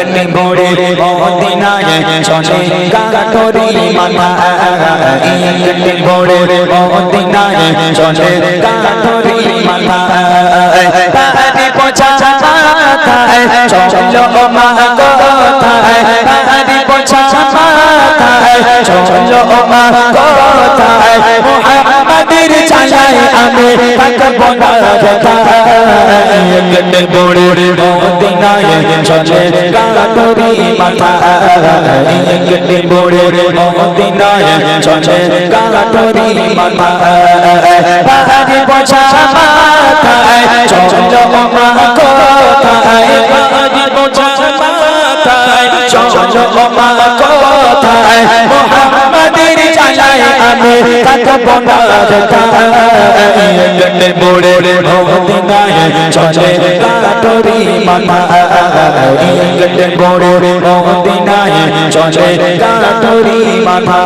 একটি মোড়ে মদিনায় চলে গাঠরি মাথা একটি মোড়ে মদিনায় চলে গাঠরি মাথা তারে পোছা মাথায় চলো মা কোথায় তারে পোছা মাথায় চলো মা আমি থাকব না একটি মোড়ে মদিনায় চলে গাঠরি মাথা। একটি মোড়ে মদিনায় চলে গাঠরি মাথা। তারে পোছা মাথায় চলো থাকব না একটি মোড়ে মদিনায় চলে মোড়ে মদিনায় চলে গাঠরি মাথা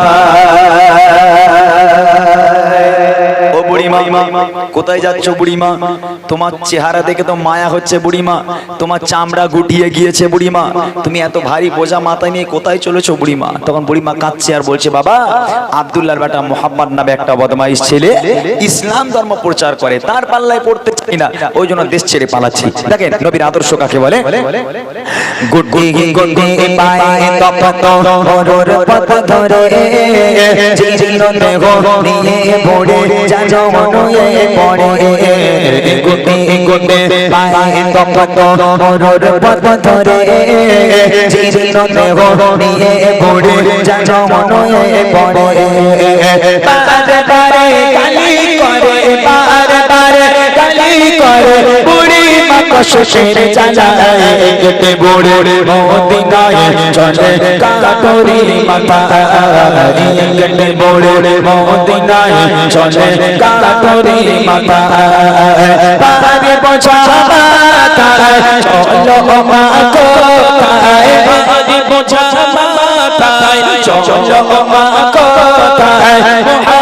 বুড়িমা, কোথায় যাচ্ছ বুড়িমা? তোমার চেহারা দেখে তো মায়া হচ্ছে বুড়িমা। তোমার চামড়া গুটিয়ে গিয়েছে বুড়িমা। তুমি এত ভারী বোঝা মাথায় নিয়ে কোথায় চলেছো বুড়িমা? তখন বুড়িমা কাঁদছে আর বলছে, বাবা, আবদুল্লাহর বেটা মোহাম্মদ নামে একটা বদমাইশ ছেলে ইসলাম ধর্ম প্রচার করে। তার পাল্লায় পড়তে চাই না, ওই জন্য দেশ ছেড়ে পালাচ্ছি। দেখেন, নবীর আদর্শ কাকে বলে? গুড্ডি গুড্ডি পায়ে তপত হরর পথ ধরে। জীর্ণ দেহ নিয়ে যাজো মনুয়ে পড়ে। গুড্ডি গুড্ডি পায়ে তপত হরর পথ ধরে। জীর্ণ দেহ নিয়ে পড়ে যাজো মনুয়ে পড়ে। করে বুড়ি মা কশের চালায় কেটে বুড়ে মদিনায় চলে কাকরি মাথা কেটে বুড়ে মদিনায় চলে কাকরি মাথা পারে বোঝা মাথায় চলো মা কোথায় পারে বোঝা মাথায় চলো মা কোথায়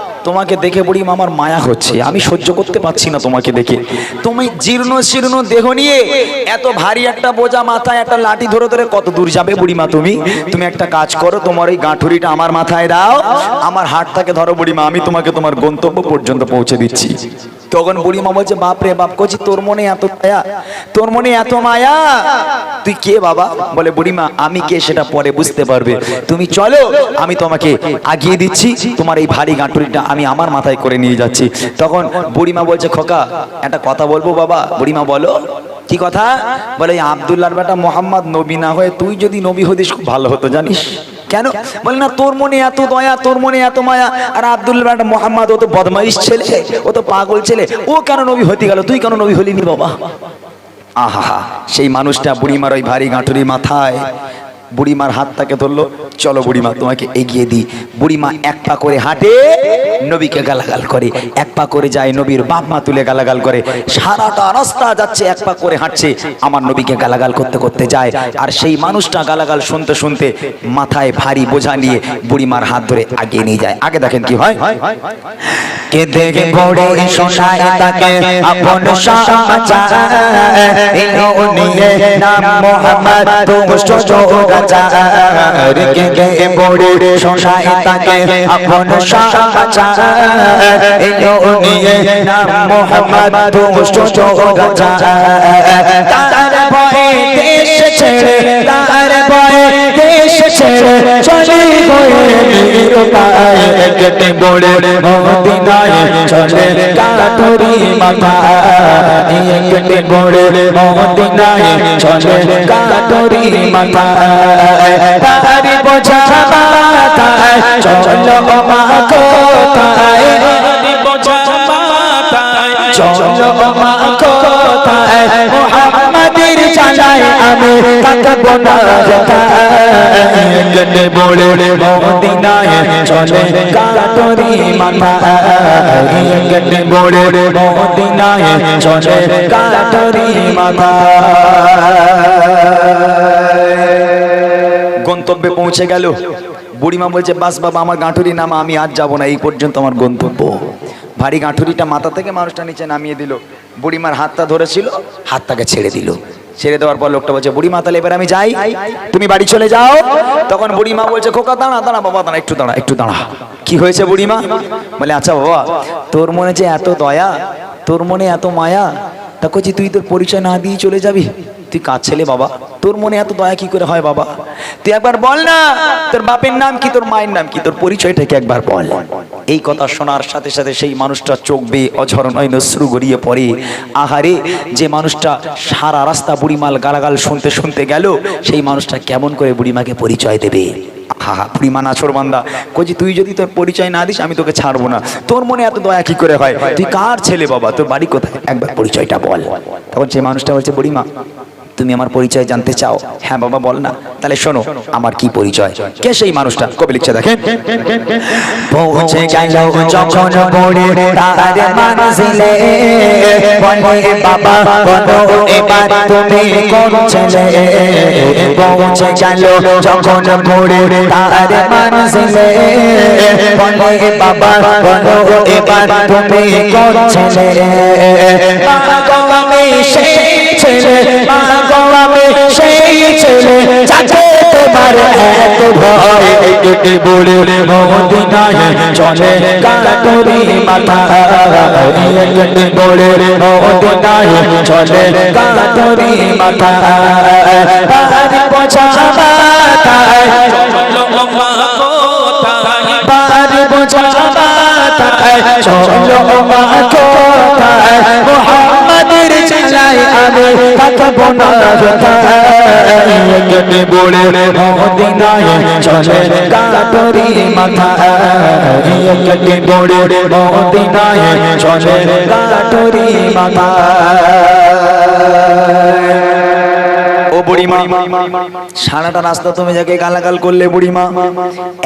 তোমাকে দেখে বুড়িমা আমার মায়া হচ্ছে। আমি সহ্য করতে পারছি না তোমাকে দেখে। তুমি জীর্ণ শীর্ণ দেহ নিয়ে এত ভারী একটা বোঝা মাথায় একটা লাঠি ধরে ধরে কত দূর যাবে বুড়িমা তুমি? তুমি একটা কাজ করো, তোমার ওই গাঁঠুরিটা আমার মাথায় দাও। আমার হাটটাকে ধরো বুড়িমা, আমি তোমাকে তোমার গন্তব্য পর্যন্ত পৌঁছে দিচ্ছি। তখন বুড়িমা বলছে বাপ রে বাপ কচি তোর মনে এত মায়া, তোর মনে এত মায়া? তুই কে বাবা? বলে বুড়িমা, আমি কে সেটা পরে বুঝতে পারবে। তুমি চলো, আমি তোমাকে আগিয়ে দিচ্ছি। তোমার এই ভারী গাঁটুরিটা আমি আমার মাথায় করে নিয়ে যাচ্ছি। তখন বুড়িমা বলছে, খোকা, একটা কথা বলব বাবা? বুড়িমা বলো, কি কথা? বলে, এই আবদুল্লাহর বেটা মোহাম্মদ নবী না হয়ে তুই যদি নবী হতিস, খুব ভালো হতো, জানিস? কেন? বলে না, তোর মনে এত দয়া, তোর মনে এত মায়া। আর আব্দুল মোহাম্মদ, ও তো বদমাইশ ছেলে, ও তো পাগল ছেলে। ও কেন নবী হতে গেল? তুই কেন নবী হলিনি বাবা? আহা, সেই মানুষটা বুড়িমার ওই ভারী গাঁটুরি মাথায় বুড়িমার হাতটাকে ধরলো, চলো বুড়িমা, তোমাকে এগিয়ে দিই। বুড়িমা এক পা করে হাঁটে, নবীকে গালাগাল করে। এক পা করে যায় নবীর বাপ মা তুলে গালাগাল করে। সারাটা রাস্তা যাচ্ছে, এক পা করে হাঁটছে। আমার নবীকে গালাগাল করতে করতে যায়। আর সেই মানুষটা গালাগাল শুনতে শুনতে মাথায় ভারী বোঝা নিয়ে বুড়িমার হাত ধরে আগিয়ে নিয়ে যায়। আগে দেখেন কি হয়। কে দেখে বড়ে শোনায় তাকে? আপন সমাচার নাম মোহাম্মদ, দুষ্ট কে কে বড়ে শোনায় তাকে আপন সমাচার নিয়ে নাম মোহাম্মদ দুষ্ট রাজা তার ভয়ে ছেড়ে তার ভয়ে দেশ ছেড়ে চলে গয়ে নিরুপায়। কেটে বড়ে মদিনায় চলে কাটরি মাথা কেটে বড়ে মদিনায় চলে কাটরি মাথা তারি বোঝা মাথায় চলো মা কোথায়? বোঝা মাথায় চলো মা গন্তব্যে পৌঁছে গেল। বুড়িমা বলছে, বাস বাবা, আমার গাঁঠুরি নামা, আমি আজ যাব না, এই পর্যন্ত আমার গন্তব্য। ভারী গাঁঠুরিটা মাথা থেকে মানুষটা নিচে নামিয়ে দিল। বুড়িমার হাতটা ধরেছিল, হাতটাকে ছেড়ে দিল। ছেড়ে দেওয়ার পর লোকটা বলছে, বুড়িমা, তাহলে এবার আমি যাই। তুমি বাড়ি চলে যাও। তখন বুড়িমা বলছে, খোকা, দাঁড়া দাঁড়া, বাবা, দাঁড়া, একটু দাঁড়া একটু দাঁড়া। কি হয়েছে বুড়িমা? বলে আচ্ছা বাবা, তোর মনে যে এত দয়া, তোর মনে এত মায়া, তা কচি তুই তোর পরিচয় না দিয়ে চলে যাবি? তুই কাজ ছেলে, বাবা? তোর মনে এত দয়া কি করে হয় বাবা? তুই একবার বল না, তোর বাপের নাম কি, তোর মায়ের নাম কি, তোর পরিচয়টাকে একবার বল। এই কথা শোনার সাথে সাথে সেই মানুষটা চোখ বেয়ে অঝর নয় নশ্রু গড়িয়ে পড়ে। আহারে, যে মানুষটা সারা রাস্তা বুড়িমাল গালাগাল শুনতে শুনতে গেল, সেই মানুষটা কেমন করে বুড়িমাকে পরিচয় দেবে? হা হা বুড়িমা নাছর বান্দা। কজি তুই যদি তোর পরিচয় না দিস, আমি তোকে ছাড়বো না। তোর মনে এত দয়া কি করে হয়? তুই কার ছেলে বাবা? তোর বাড়ি কোথায়? একবার পরিচয়টা বল। তখন সেই মানুষটা বলছে, বুড়িমা তুমি আমার পরিচয় জানতে চাও? হ্যাঁ বাবা, বল না। তাহলে শোনো, আমার কি পরিচয়? কে সেই মানুষটা? কবি লিখছে, দেখেন। বাবা, বলো এবার তুমি কোন ছেলে? পৌঁছে গেল যখন বড়ে তার মানজিলে বলে বাবা, বলো এবার তুমি কোন ছেলে? মা গো সেই কেটে বলে মদিনায় চলে কাটুরি মাথা কেটে বলে মদিনায় চলে কাটুরি মাথা পারি বোঝা মাথায় পারি বোঝা মাথায় চলো মা কোথায় মোহাম্মদের চালাই আমি থাকব না কেটে কাটরি মাথা কেটে বলে মদিনায় চলে মাথা সারাটা রাস্তা তুমি যাকে গালাগাল করলে বুড়িমা,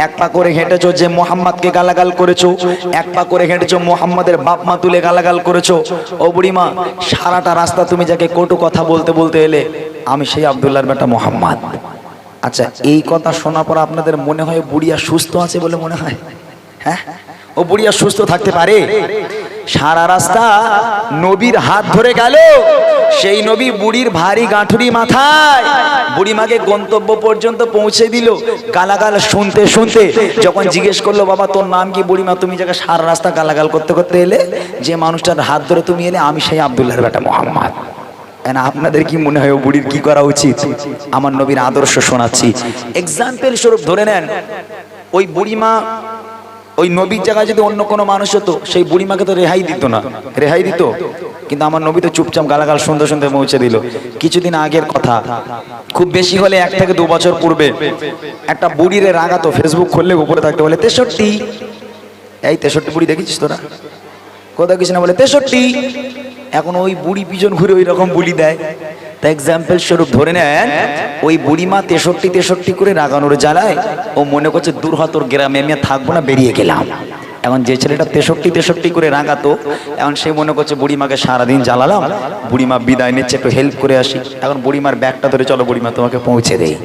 এক পা করে হেঁটেছো যে মোহাম্মদকে গালাগাল করেছ, এক পা করে হেঁটেছো মোহাম্মদের বাপ মা তুলে গালাগাল করেছ। ও বুড়িমা, সারাটা রাস্তা তুমি যাকে কটু কথা বলতে বলতে এলে আমি সেই আবদুল্লাহর বেটা মোহাম্মদ। আচ্ছা এই কথা শোনার পর আপনাদের মনে হয় বুড়িয়া সুস্থ আছে বলে মনে হয়? হ্যাঁ? ও বুড়িয়া সুস্থ থাকতে পারে? সারা রাস্তা নবীর হাত ধরে গেল। সেই নবী বুড়ির ভারী গাঁঠুরি মাথায় বুড়িমাকে গন্তব্য পর্যন্ত পৌঁছে দিল। গালাগাল শুনতে শুনতে যখন জিজ্ঞেস করল, বাবা, তোর নাম কি বুড়িমা? তুমি যাকে সারা রাস্তা গালাগাল করতে করতে এলে, যে মানুষটার হাত ধরে তুমি এলে, আমি সেই আবদুল্লাহর বেটা মোহাম্মদ। And আপনাদের কি মনে হয় বুড়ির কি করা উচিত? আমার নবীর আদর্শ শোনাচ্ছি। এক্সাম্পল স্বরূপ ধরে নেন, ওই বুড়িমা ওই নবীর জায়গায় যদি অন্য কোনো মানুষ হতো, সেই বুড়িমাকে তো রেহাই দিত না। রেহাই দিত। কিন্তু আমার নবী তো চুপচাপ গালাগাল শুনতে শুনতে পৌঁছে দিল। কিছুদিন আগের কথা, খুব বেশি হলে এক থেকে দু বছর পূর্বে একটা বুড়িরে রাগাতো ফেসবুক খুললে উপরে থাকতে, বলে, তেষট্টি। এই তেষট্টি বুড়ি দেখেছিস তোরা? কোথাও কিছু না, বলে, তেষট্টি। এখন ওই বুড়ি পিছন ঘুরে ওই রকম বুলি দেয়। তা এক্সাম্পল স্বরূপ ধরে নেন, ওই বুড়িমা তেষট্টি তেষট্টি করে রাগানোর জ্বালায় ও মনে করছে, দূর হতর গ্রামে, আমি থাকব না, বেরিয়ে গেলাম। এখন যে ছেলেটা তেষট্টি তেষট্টি করে রাগাতো, এখন সে মনে করছে, বুড়িমাকে সারাদিন জ্বালালাম, বুড়িমা বিদায় নিচ্ছে, একটু হেল্প করে আসি। এখন বুড়িমার ব্যাগটা ধরে, চলো বুড়িমা, তোমাকে পৌঁছে দেই।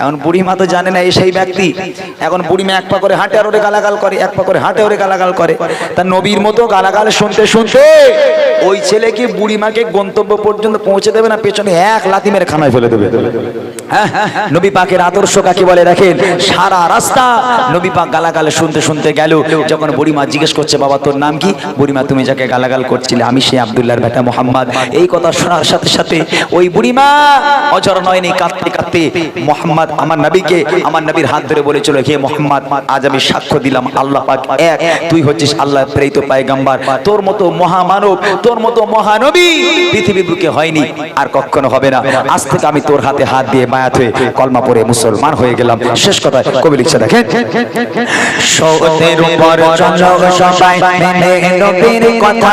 এখন বুড়িমা তো জানে না এই সেই ব্যক্তি। এখন বুড়িমা এক পা করে হাঁটে আর ওরে গালাগাল করে এক পা করে হাঁটে ওরে গালাগাল করে। তা নবীর মতো গালাগাল শুনতে শুনতে ওই ছেলে কি বুড়িমাকে গন্তব্য পর্যন্ত পৌঁছে দেবে না পেছনে এক লাথি মেরে খানায় ফেলে দেবে? হ্যাঁ, নবী পাকের আদর্শ কাকে বলে দেখেন সারা রাস্তা নবী পাক গালাগাল শুনতে শুনতে গেল। যখন বুড়িমা জিজ্ঞেস করছে বাবা তোর নাম কি? বুড়িমা তুমি যাকে গালাগাল করছিলে আমি সেই আবদুল্লাহর বেটা মোহাম্মদ। এই কথা শোনার সাথে সাথে ওই বুড়িমা অজর নয়নি কাঁদতে কাঁদতে মোহাম্মদ আমার নবীকে আমার নবীর হাত ধরে বলেছিল, হে মোহাম্মদ, আজ আমি সাক্ষ্য দিলাম, আল্লাহ পাক এক, তুই হচ্ছিস আল্লাহ প্রেরিত পায়গাম্বার। তোর মতো মহামানব, তোর মতো মহানবী পৃথিবী বুকে হয়নি, আর কখনো হবে না। আজ থেকে আমি তোর হাতে হাত দিয়ে মায়াত হয়ে কলমা পড়ে মুসলমান হয়ে গেলাম। শেষ কথা কবি লিখছে, দেখেন। কথা।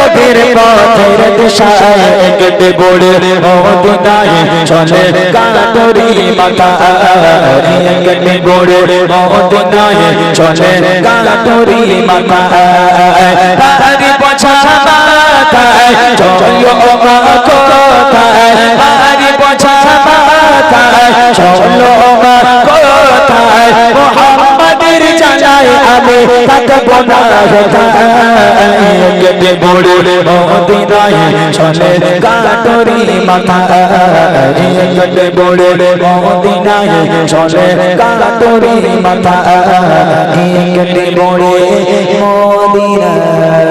নবীর পথের দিশায় কেটে বড়ে মদিনায় চলে কাতরি মাথা। কেটে বড়ে মদিনায় চলে কাতরি মাথা আমি থাকব না কেটে বড়ে মদিনায় চলে কাটরি মাথা। কেটে বড়ে মদিনায় চলে কাটরি মাথা। কেটে বড়ে মদিনায়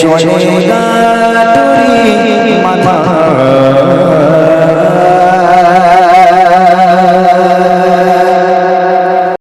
চলে কাটরি